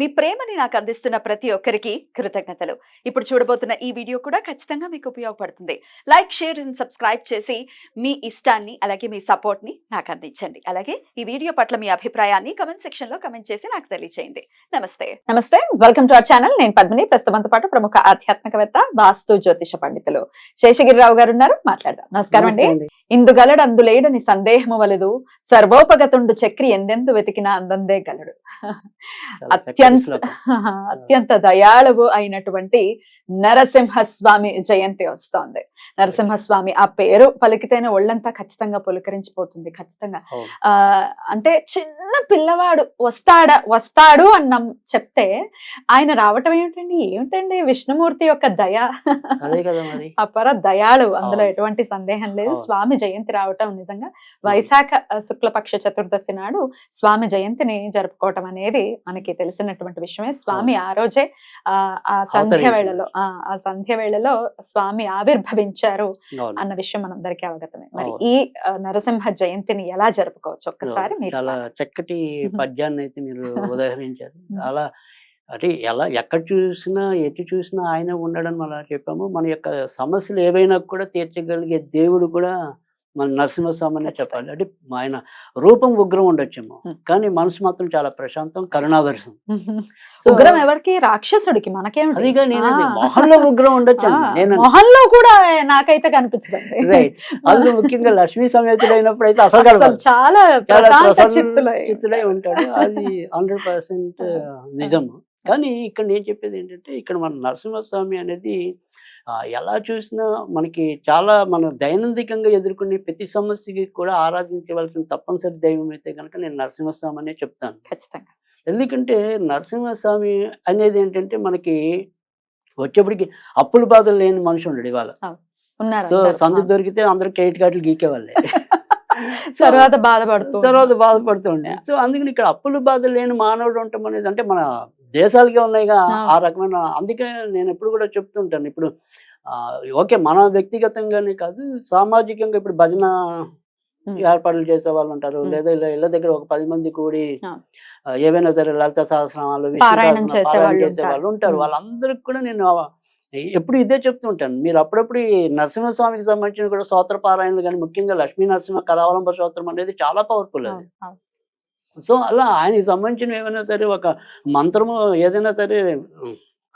మీ ప్రేమని నాకు అందిస్తున్న ప్రతి ఒక్కరికి కృతజ్ఞతలు. ఇప్పుడు చూడబోతున్న ఈ వీడియో కూడా ఖచ్చితంగా మీకు ఉపయోగపడుతుంది. లైక్ షేర్ అండ్ సబ్స్క్రైబ్ చేసి మీ ఇష్టాన్ని అలాగే మీ సపోర్ట్ని నాకు అందించండి. అలాగే ఈ వీడియో పట్ల మీ అభిప్రాయాన్ని కమెంట్ సెక్షన్లో కమెంట్ చేసి నాకు తెలియజేయండి నమస్తే. నమస్తే. వెల్కమ్ టు అవర్ ఛానల్ నేను పద్మిని. ప్రస్తుతంతో పాటు ప్రముఖ ఆధ్యాత్మికవేత్త వాస్తు జ్యోతిష పండితులు శేషగిరిరావు గారు ఉన్నారు. మాట్లాడదాం. నమస్కారం అండి. ఇందుగలడు అందులేడని సందేహము వలదు. సర్వోపగతుండు చక్రి ఎందెందు వెతికినా అందందే గలడు. అత్యంత అత్యంత దయాళువు అయినటువంటి నరసింహస్వామి జయంతి వస్తోంది. నరసింహస్వామి ఆ పేరు పలికితేనే ఒళ్ళంతా ఖచ్చితంగా పులకరించిపోతుంది ఖచ్చితంగా. ఆ అంటే చిన్న పిల్లవాడు వస్తాడా వస్తాడు అన్న చెప్తే ఆయన రావటం ఏమిటండి? ఏమిటండి విష్ణుమూర్తి యొక్క దయ? అపర దయాళు అందులో. ఎటువంటి సందేహం లేదు. స్వామి జయంతి రావటం నిజంగా వైశాఖ శుక్లపక్ష చతుర్దశి నాడు స్వామి జయంతిని జరుపుకోవటం అనేది మనకి తెలిసినటువంటి విషయమే స్వామి ఆ రోజే ఆ సంధ్య. వేళలో ఆ సంధ్య వేళలో స్వామి ఆవిర్భవించారు. అన్న విషయం మనం అందరికీ అవగతమే మరి. ఈ నరసింహ జయంతిని ఎలా జరుపుకోవచ్చు ఒక్కసారి చాలా చక్కటి. పద్యాన్ని అయితే మీరు ఉదాహరించారు. అలా అంటే ఎలా ఎక్కడ చూసినా ఎటు చూసినా ఆయన ఉండడం అలా చెప్పాము మన యొక్క సమస్యలు ఏవైనా కూడా తీర్చగలిగే దేవుడు కూడా మన నరసింహస్వామి అనే చెప్పాలి. అంటే ఆయన రూపం ఉగ్రం ఉండొచ్చేమో. మ్మ్. కానీ మనసు మాత్రం చాలా ప్రశాంతం కరుణావరసం సో, ఉగ్రం ఎవరికి? రాక్షసుడికి మనకేమిటి? అదిగా నేను. మొహంలో ఉగ్రం ఉండొచ్చు నేను మొహంలో కూడా నాకైతే కనిపించదండి. రైట్ అందులో ముఖ్యంగా లక్ష్మీ సమేతుడైనప్పుడు అయితే అసలు. చాలా చిత్తులై ఉంటాడు. అది హండ్రెడ్ పర్సెంట్ నిజము. కానీ ఇక్కడ నేను చెప్పేది ఏంటంటే ఇక్కడ మన నరసింహస్వామి అనేది ఎలా చూసినా మనకి చాలా మన దైనందికంగా ఎదుర్కొనే ప్రతి సమస్యకి కూడా ఆరాధించవలసిన తప్పనిసరి దైవం అయితే కనుక నేను నరసింహస్వామి అనే చెప్తాను. ఖచ్చితంగా. ఎందుకంటే నరసింహస్వామి అనేది ఏంటంటే మనకి వచ్చేప్పటికి అప్పుల బాధలు లేని మనిషి ఉండడు ఇవాళ. సో. సందు దొరికితే అందరూ కేట్ కాట్లు గీకేవాళ్ళే. తర్వాత బాధపడుతూ తర్వాత బాధపడుతుండే సో అందుకని ఇక్కడ అప్పుల బాధ లేని మానవుడు ఉండటం అనేది అంటే మన దేశాలకే ఉన్నాయిగా ఆ. ఆ రకమైన అందుకే నేను ఎప్పుడు కూడా చెప్తుంటాను ఇప్పుడు ఆ, ఓకే మన వ్యక్తిగతంగానే కాదు సామాజికంగా ఇప్పుడు భజన. ఏర్పాట్లు చేసే వాళ్ళు ఉంటారు. లేదా ఇలా ఇళ్ళ దగ్గర ఒక పది మంది కూడి ఏవైనా సరే లలిత సహస్రనామాలు వాళ్ళు ఉంటారు. వాళ్ళందరికి కూడా నేను ఎప్పుడు ఇదే చెప్తుంటాను మీరు అప్పుడప్పుడు ఈ నరసింహస్వామికి సంబంధించిన కూడా స్తోత్ర పారాయణలు కానీ ముఖ్యంగా లక్ష్మీ నరసింహ కరావలంబ స్తోత్రం అనేది చాలా పవర్ఫుల్ అది. సో అలా ఆయనకి సంబంధించిన ఏమైనా సరే ఒక మంత్రము ఏదైనా సరే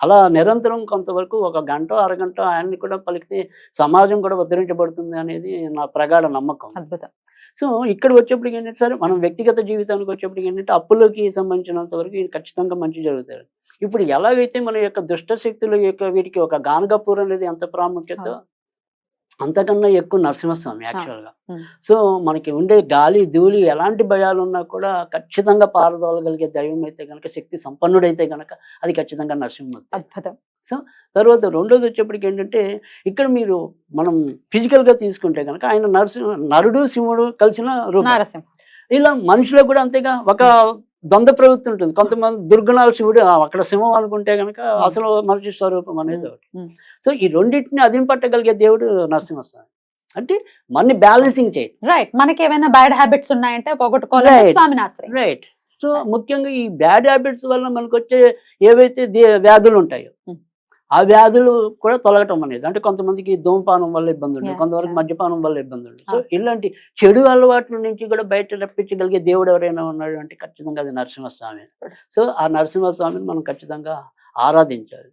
అలా నిరంతరం కొంతవరకు ఒక గంట అరగంట ఆయన్ని కూడా పలికితే సమాజం కూడా ఉద్ధరించబడుతుంది అనేది నా ప్రగాఢ నమ్మకం అద్భుతం సో ఇక్కడ వచ్చేప్పటికి ఏంటంటే సరే మనం వ్యక్తిగత జీవితానికి వచ్చేప్పటికి ఏంటంటే అప్పులకి సంబంధించినంత వరకు ఖచ్చితంగా మంచి జరుగుతారు ఇప్పుడు ఎలాగైతే మన యొక్క దుష్ట శక్తుల యొక్క వీటికి ఒక గానగపూర్ అనేది ఎంత ప్రాముఖ్యత. అంతకన్నా ఎక్కువ నరసింహస్వామి యాక్చువల్గా. సో మనకి ఉండే గాలి ధూళి ఎలాంటి భయాలు ఉన్నా కూడా ఖచ్చితంగా పారదోలగలిగే దైవం అయితే కనుక శక్తి సంపన్నుడైతే కనుక అది ఖచ్చితంగా నరసింహమూర్తి అద్భుతం. తర్వాత రెండోది వచ్చేప్పటికి ఏంటంటే ఇక్కడ మీరు మనం physical గా తీసుకుంటే కనుక ఆయన నరసింహ నరుడు సింహుడు కలిసిన రూపం. నారసింహ ఇలా మనుషులో కూడా అంతేగా ఒక ద్వంద్వ ప్రవృత్తి ఉంటుంది. కొంతమంది దుర్గుణాలు శివుడు అక్కడ సింహం అనుకుంటే కనుక అసలు మనిషి స్వరూపం అనేది ఒకటి. సో ఈ రెండింటిని అదిం పట్టగలిగే దేవుడు నరసింహస్వామి. అంటే మన్ని బ్యాలెన్సింగ్ చేయడం రైట్ మనకి ఏమైనా బ్యాడ్ హ్యాబిట్స్ ఉన్నాయంటే. స్వామిని ఆశ్రయం రైట్ సో ముఖ్యంగా ఈ బ్యాడ్ హ్యాబిట్స్ వల్ల మనకు వచ్చే ఏవైతే వ్యాధులు ఉంటాయో. ఆ వ్యాధులు కూడా తొలగటం అనేది అంటే కొంతమందికి ధూమపానం వల్ల ఇబ్బంది Yeah, కొంతవరకు. మద్యపానం వల్ల ఇబ్బంది ఉంటుంది సో. ఇలాంటి చెడు అలవాట్ల నుంచి కూడా బయట రప్పించగలిగే దేవుడు ఎవరైనా ఉన్నాడు అంటే ఖచ్చితంగా అది నరసింహస్వామి సో ఆ నరసింహస్వామిని మనం ఖచ్చితంగా ఆరాధించాలి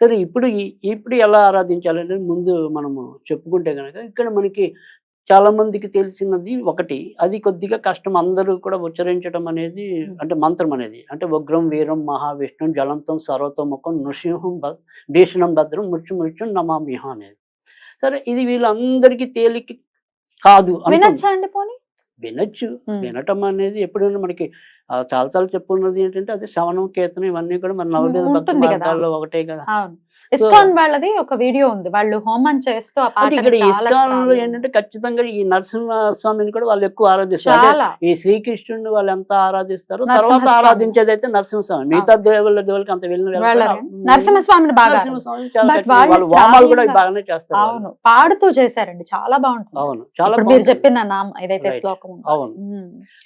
సరే ఇప్పుడు ఇప్పుడు ఎలా ఆరాధించాలంటే ముందు మనము చెప్పుకుంటే కనుక ఇక్కడ మనకి చాలా మందికి తెలిసినది ఒకటి. అది కొద్దిగా కష్టం. అందరూ కూడా ఉచ్చరించడం అనేది అంటే మంత్రం అనేది. అంటే ఉగ్రం వీరం మహావిష్ణు జలంతం సర్వతోముఖం నృసింహం భీషణం భద్రం మృత్యు మృత్యు నమామిహ అనేది. సరే ఇది వీళ్ళందరికీ తేలిక కాదు. వినొచ్చా. వినటం అనేది ఎప్పుడైనా మనకి ఆ, చాలా చాలా చెప్పున్నది ఏంటంటే అదే శ్రవణం కీర్తనం ఇవన్నీ కూడా మన నవవేద భక్తి ఉంటుంది కదా. మార్గాల్లో ఒకటే కదా ఇస్కాన్ వాళ్ళది ఒక వీడియో ఉంది వాళ్ళు హోమం చేస్తూ ఇక్కడ ఇస్కాన్ సార్లు- ఏంటంటే ఖచ్చితంగా ఈ నరసింహ స్వామిని కూడా వాళ్ళు ఎక్కువ ఆరాధిస్తారు ఈ శ్రీకృష్ణుడిని వాళ్ళు ఎంత ఆరాధిస్తారో తర్వాత. ఆరాధించేది అయితే నరసింహస్వామి మిగతా దేవుళ్ళ దేవుళ్ళకి అంత వెళ్ళిన. నరసింహస్వామిని బాగా. వాళ్ళు వామాలు కూడా బాగానే చేస్తారు. అవును పాడుతూ చేశారండి చాలా బాగుంటుంది అవును చాలా మీరు. చెప్పిన నామ ఏదైతే. శ్లోకం. అవును.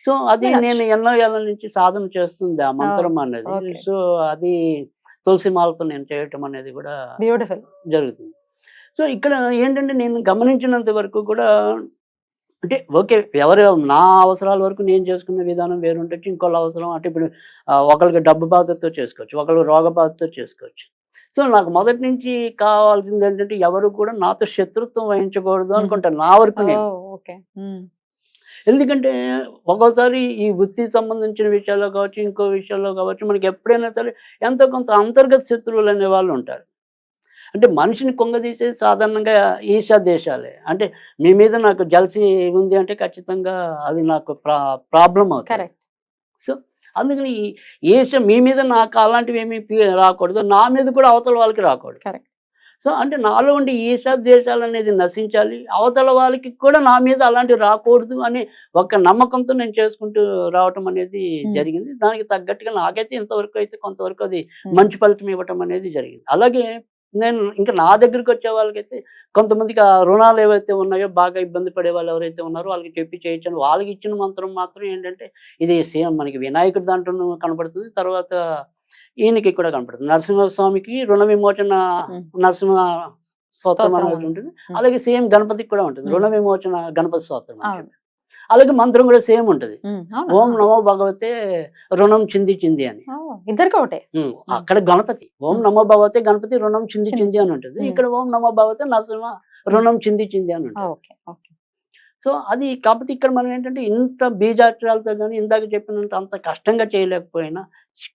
సో అది. నేను ఎన్నో ఏళ్ళ నుంచి సాధన చేస్తుంది ఆ మంత్రం అనేది. సో అది తులసి మాలతో నేను చేయటం అనేది కూడా బ్యూటిఫుల్. జరుగుతుంది. సో ఇక్కడ ఏంటంటే నేను గమనించినంత వరకు కూడా అంటే ఓకే ఎవరు నా అవసరాల వరకు నేను చేసుకునే విధానం వేరు ఉండొచ్చు ఇంకోళ్ళ అవసరం అంటే ఇప్పుడు ఒకరికి డబ్బు బాధతో చేసుకోవచ్చు ఒకళ్ళు రోగ బాధతో చేసుకోవచ్చు. సో నాకు మొదటి నుంచి కావాల్సింది ఏంటంటే ఎవరు కూడా నాతో శత్రుత్వం వహించకూడదు అనుకుంటాను నా వరకు నేను. ఓకే. ఎందుకంటే ఒక్కోసారి ఈ వృత్తికి సంబంధించిన విషయాల్లో కావచ్చు ఇంకో విషయాల్లో కావచ్చు మనకి ఎప్పుడైనా సరే ఎంతో కొంత అంతర్గత శత్రువులు అనే వాళ్ళు ఉంటారు. అంటే మనిషిని కొంగదీసేది సాధారణంగా ఈశా దేశాలే అంటే మీ మీద నాకు జలసి ఉంది అంటే ఖచ్చితంగా అది నాకు ప్రా ప్రాబ్లం అవుతుంది. కరెక్ట్. సో అందుకని ఈశ మీ మీద నాకు అలాంటివి ఏమీ రాకూడదు. నా మీద కూడా అవతల వాళ్ళకి రాకూడదు. Correct. సో అంటే నాలో ఉండే ఈశా దేశాలు అనేది నశించాలి. అవతల వాళ్ళకి కూడా నా మీద అలాంటివి రాకూడదు అని ఒక నమ్మకంతో నేను చేసుకుంటూ రావటం అనేది. జరిగింది. దానికి తగ్గట్టుగా నాకైతే ఇంతవరకు అయితే కొంతవరకు అది. మంచి ఫలితం ఇవ్వటం అనేది జరిగింది. అలాగే నేను ఇంకా నా దగ్గరికి వచ్చే వాళ్ళకైతే కొంతమందికి ఆ రుణాలు ఏవైతే ఉన్నాయో బాగా ఇబ్బంది పడే వాళ్ళు ఎవరైతే ఉన్నారో వాళ్ళకి చెప్పి చేయించాను వాళ్ళకి ఇచ్చిన మంత్రం మాత్రం ఏంటంటే ఇది సేమ్ మనకి వినాయకుడి దాంట్లో కనపడుతుంది తర్వాత ఈయనకి కూడా కనపడుతుంది. నరసింహస్వామికి రుణ విమోచన. నరసింహ స్తోత్రం అనేది ఉంటుంది. అలాగే సేమ్ గణపతికి కూడా ఉంటుంది. రుణ విమోచన గణపతి స్తోత్రం. అలాగే మంత్రం కూడా సేమ్ ఉంటుంది? ఓం నమో భగవతే రుణం చింది చింది అని. ఇద్దరికి ఒకటే. అక్కడ గణపతి. ఓం నమో భగవతే గణపతి రుణం చింది చింది అని ఉంటుంది. ఇక్కడ ఓం నమో భగవతే నరసింహ రుణం చింది చింది అని ఉంటుంది. సో అది కాకపోతే ఇక్కడ మనం ఏంటంటే ఇంత బీజాక్షరాలతో కానీ ఇందాక చెప్పినంత అంత కష్టంగా చేయలేకపోయినా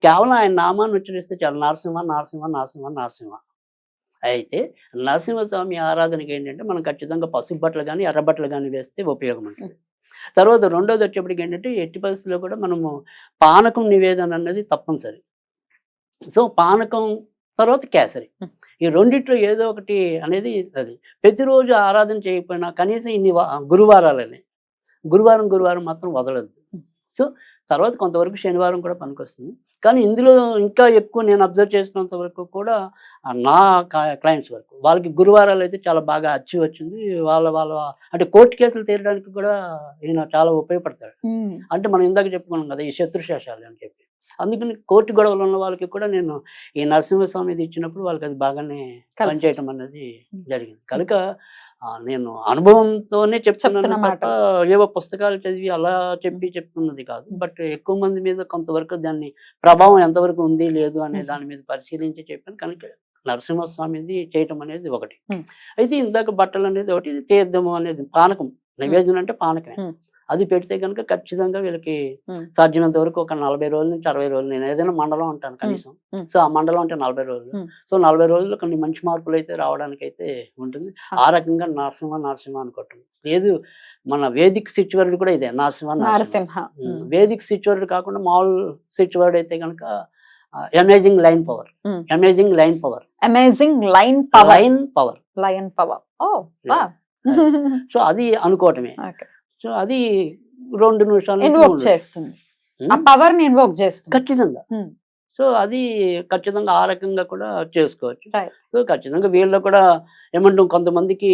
కేవలం ఆయన నామాన్ని ఉచ్చరిస్తే చాలు. నరసింహ నరసింహ నరసింహ నరసింహ. అయితే నరసింహస్వామి ఆరాధనకి ఏంటంటే మనం ఖచ్చితంగా పసుపు బట్టలు కానీ ఎర్ర బట్టలు కానీ వేస్తే ఉపయోగం ఉంటుంది. తర్వాత రెండోది వచ్చేప్పటికి ఏంటంటే ఎట్టి పరిస్థితుల్లో కూడా మనము పానకం నివేదన అన్నది తప్పనిసరి. సో పానకం తర్వాత కేసరి. ఈ రెండిట్లో ఏదో ఒకటి అనేది అది. ప్రతిరోజు ఆరాధన చేయకపోయినా కనీసం ఇన్ని గురువారాలని. గురువారం గురువారం మాత్రం వదలద్దు. సో తర్వాత కొంతవరకు శనివారం కూడా పనికొస్తుంది. కానీ ఇందులో ఇంకా ఎక్కువ నేను అబ్జర్వ్ చేసినంత వరకు కూడా నా క్లయింట్స్ వరకు. వాళ్ళకి గురువారాలు అయితే చాలా బాగా అచ్చి వచ్చింది. వాళ్ళ వాళ్ళ అంటే కోర్టు కేసులు తీరడానికి కూడా ఈయన చాలా ఉపయోగపడతాడు. అంటే మనం ఇందాక చెప్పుకున్నాం కదా ఈ శత్రుశేషాలు అని చెప్పి. అందుకని కోర్టు గొడవలు ఉన్న వాళ్ళకి కూడా నేను ఈ నరసింహస్వామి ఇది ఇచ్చినప్పుడు వాళ్ళకి అది బాగానే పనిచేయటం అనేది జరిగింది. కనుక నేను అనుభవంతోనే చెప్తున్నాను చెప్తున్న తప్ప ఏవో పుస్తకాలు చదివి అలా చెప్పి చెప్తున్నది కాదు. బట్ ఎక్కువ మంది మీద కొంతవరకు దాన్ని ప్రభావం ఎంతవరకు ఉంది లేదు అనే. దాని మీద పరిశీలించి చెప్పాను. కనుక నరసింహస్వామిది చేయటం అనేది ఒకటి. అయితే ఇందాక బట్టలు అనేది ఒకటి తీర్థము అనేది పానకం. నైవేద్యం అంటే పానకమే. అది పెడితే కనుక ఖచ్చితంగా వీళ్ళకి. సాధ్యమైనంత వరకు ఒక నలభై రోజుల నుంచి అరవై రోజులు నేను ఏదైనా మండలం ఉంటాను కనీసం. సో ఆ మండలం అంటే నలభై రోజులు. సో నలభై రోజుల్లో కొన్ని మంచి మార్పులు అయితే రావడానికి అయితే ఉంటుంది. ఆ. రకంగా నరసింహ నరసింహ అనుకోవటం. లేదు మన వేదిక్ స్విచ్ వర్డ్ కూడా ఇదే Narasimha Narasimha. Vedic switch word కాకుండా మామూలు స్విచ్ వర్డ్ అయితే కనుక amazing line power. Amazing line power amazing line power line power lion power ఓ సో అది అనుకోవటమే. సో అది రెండు నిమిషాల ఇన్వోక్ చేస్తుంది. ఆ పవర్ని ఇన్వోక్ చేస్తుంది. ఖచ్చితంగా. ఉమ్. సో అది ఖచ్చితంగా ఆ రకంగా కూడా చేసుకోవచ్చు. సో ఖచ్చితంగా వీళ్ళు కూడా ఏమంటాం కొంతమందికి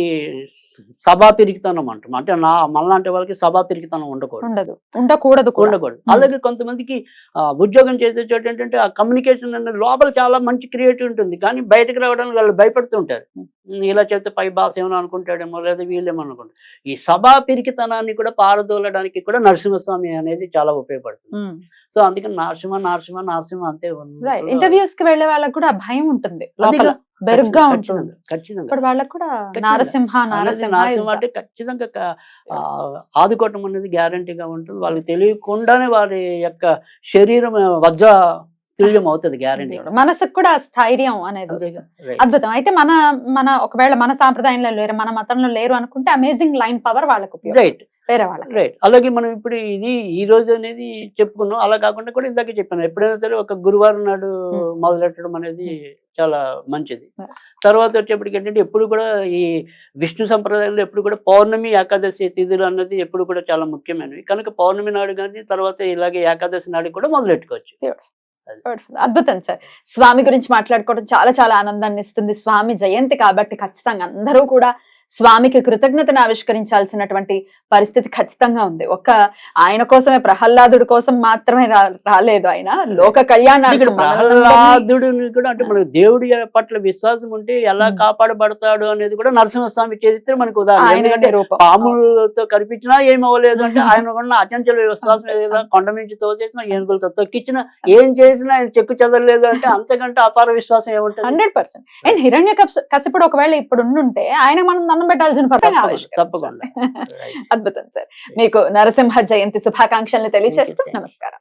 సభా పిరికితనం అంటాం. అంటే నా మళ్ళాంటి వాళ్ళకి సభా పిరికితనం ఉండకూడదు. ఉండదు. ఉండకూడదు కూడా. ఉండకూడదు. అలాగే కొంతమందికి ఆ, ఉద్యోగం చేసే చోట ఏంటంటే ఆ కమ్యూనికేషన్ అనేది లోపల చాలా మంచి క్రియేటివ్ ఉంటుంది. కానీ బయటకు రావడానికి వాళ్ళు భయపడుతుంటారు. ఇలా చేస్తే పై బాస్ ఏమో అనుకుంటాడేమో లేదా వీళ్ళేమో అనుకుంటారు. ఈ సభా పిరికితనాన్ని కూడా పారదోలడానికి కూడా నరసింహస్వామి అనేది చాలా ఉపయోగపడుతుంది. సో అందుకని నరసింహ నరసింహ నరసింహ అంతే ఇంటర్వ్యూస్కి వెళ్ళే వాళ్ళకి కూడా భయం ఉంటుంది. బెరుగ్గా ఉంటుంది. ఖచ్చితంగా ఇప్పుడు వాళ్ళకి కూడా. నారసింహ నారసింహ అంటే ఖచ్చితంగా ఆదుకోవటం అనేది గ్యారంటీగా ఉంటుంది. వాళ్ళకి తెలియకుండానే వారి యొక్క శరీరం వజ్ర తుల్యం అవుతుంది గ్యారంటీ మనసుకు కూడా స్థైర్యం అనేది. అద్భుతం. అయితే మన మన ఒకవేళ మన సాంప్రదాయంలో లేరు మన మతంలో లేరు అనుకుంటే అమేజింగ్ లైన్ పవర్ వాళ్ళకు రైట్ వేరే వాళ్ళకి. రైట్ అలాగే మనం ఇప్పుడు ఇది ఈ రోజు అనేది చెప్పుకున్నాం. అలా కాకుండా కూడా ఇందాక చెప్పాను. ఎప్పుడైనా సరే ఒక గురువారం నాడు Hmm. మొదలెట్టడం అనేది చాలా మంచిది. తర్వాత వచ్చేప్పటికి ఏంటంటే ఎప్పుడు కూడా ఈ విష్ణు సంప్రదాయంలో ఎప్పుడు కూడా పౌర్ణమి ఏకాదశి తిథులు అన్నది ఎప్పుడు కూడా చాలా ముఖ్యమైనవి. కనుక పౌర్ణమి నాడు కానీ తర్వాత ఇలాగే ఏకాదశి నాడు కూడా మొదలెట్టుకోవచ్చు. అద్భుతం సార్. స్వామి గురించి మాట్లాడుకోవడం చాలా చాలా ఆనందాన్ని ఇస్తుంది స్వామి జయంతి కాబట్టి ఖచ్చితంగా అందరూ కూడా స్వామికి కృతజ్ఞతను ఆవిష్కరించాల్సినటువంటి పరిస్థితి ఖచ్చితంగా ఉంది. ఒక్క ఆయన కోసమే ప్రహ్లాదుడి కోసం మాత్రమే రాలేదు ఆయన. లోక కళ్యాణానికి ప్రహ్లాదుడిని కూడా అంటే మనకు దేవుడి పట్ల విశ్వాసం ఉంటే ఎలా. కాపాడబడతాడు అనేది కూడా నరసింహస్వామి చరిత్ర మనకు ఉదాహరణ. పాములతో కనిపించినా ఏం అవ్వలేదు అంటే ఆయన ఉన్న అచంచల విశ్వాసం ఏదో కొండ నుంచి తోచేసినా ఏనుగులతో తొక్కిచ్చినా ఏం చేసినా ఆయన చెక్కు చెదరలేదు అంటే అంతకంటే అపార విశ్వాసం ఏముంటుంది? Hundred percent. అండ్ హిరణ్య కసిపుడు ఒకవేళ ఇప్పుడు ఉండుంటే ఆయన మనం దండం పెట్టాల్సిన తప్పకుండా. అద్భుతం సార్ మీకు నరసింహ జయంతి శుభాకాంక్షల్ని తెలియజేస్తూ. నమస్కారం